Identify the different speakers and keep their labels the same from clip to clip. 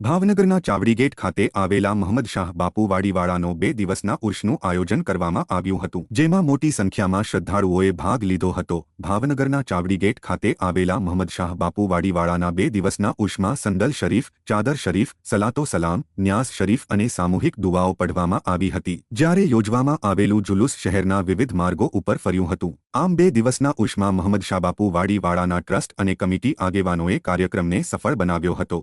Speaker 1: ભાવનગરના ચાવડીગેટ ખાતે આવેલા મહંમદ શાહ બાપુવાડીવાળાનો બે દિવસના ઉર્ષનું આયોજન કરવામાં આવ્યું હતું, જેમાં મોટી સંખ્યામાં શ્રદ્ધાળુઓએ ભાગ લીધો હતો. ભાવનગરના ચાવડીગેટ ખાતે આવેલા મહંમદ શાહ બાપુવાડીવાળાના બે દિવસના ઉર્ષમાં સંદલ શરીફ, ચાદર શરીફ, સલાતો સલામ, ન્યાસ શરીફ અને સામૂહિક દુવાઓ પઢવામાં આવી હતી, જ્યારે યોજવામાં આવેલું જુલુસ શહેરના વિવિધ માર્ગો ઉપર ફર્યું હતું. આમ બે દિવસના ઉર્ષમાં મહંમદ શાહ બાપુવાડીવાળાના ટ્રસ્ટ અને કમિટી આગેવાનોએ કાર્યક્રમને સફળ બનાવ્યો હતો.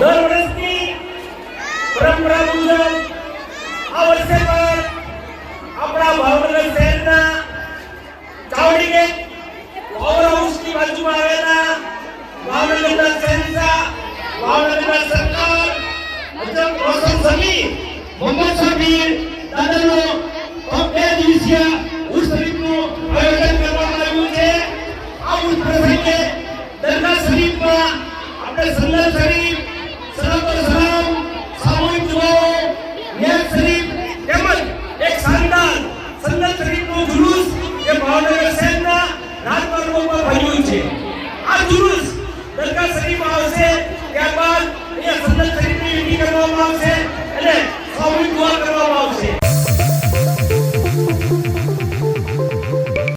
Speaker 2: દર વર્ષની પરંપરા મુજબ આ વર્ષે પણ આપણા ભાવનગર શહેરના ચાવડી ગેટ પાવર હાઉસની બાજુમાં આવેલા ભાવનગરના શહેનશાહ ભાવનગરના સરકાર અજબ રોશન સમી મોહમ્મદ શબીર દાદાનો બે દિવસીય કરવામાં આવશે અને સૌની દુઆ કરવામાં આવશે.